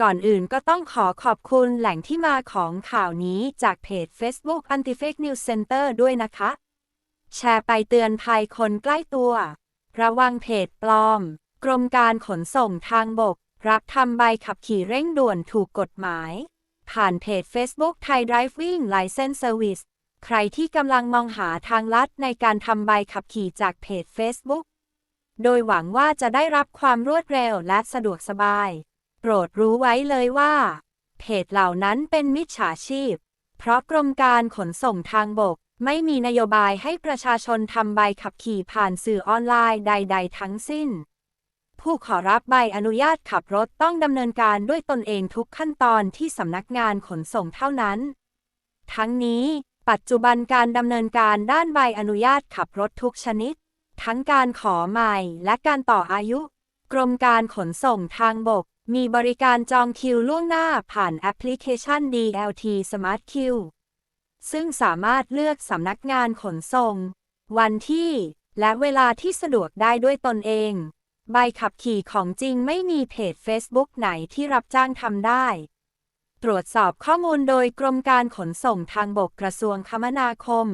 ก่อนอื่นก็ต้องขอขอบคุณแหล่งที่มาของข่าวนี้จากเพจ Facebook Anti Fake News Center ด้วยนะคะ แชร์ไปเตือนภัยคนใกล้ตัว ระวังเพจปลอม กรมการขนส่งทางบก รับทำใบขับขี่เร่งด่วนถูกกฎหมาย ผ่านเพจ Facebook Thai Driving License Service ใครที่กำลังมองหาทางลัดในการทำใบขับขี่จากเพจ Facebook โดยหวังว่าจะได้รับความรวดเร็วและสะดวกสบาย ปรดรู้ไว้เลยว่า เพจเหล่านั้นเป็นมิจฉาชีพ เพราะกรมการขนส่งทางบก ไม่มีนโยบายให้ประชาชนทำใบขับขี่ผ่านสื่อออนไลน์ใด ๆ ทั้งสิ้น ผู้ขอรับใบอนุญาตขับรถต้องดำเนินการด้วยตนเองทุกขั้นตอนที่สำนักงานขนส่งเท่านั้น ทั้งนี้ปัจจุบันการดำเนินการด้านใบอนุญาตขับรถทุกชนิด ทั้งการขอใหม่และการต่ออายุ กรมการขนส่งทางบก มีบริการจองคิวล่วงหน้าผ่านแอปพลิเคชัน DLT Smart Queue ซึ่งสามารถเลือกสำนักงานขนส่ง วันที่ และเวลาที่สะดวกได้ด้วยตนเอง ใบขับขี่ของจริงไม่มีเพจ Facebook ไหนที่รับจ้างทำได้ ตรวจสอบข้อมูลโดยกรมการขนส่งทางบกกระทรวงคมนาคม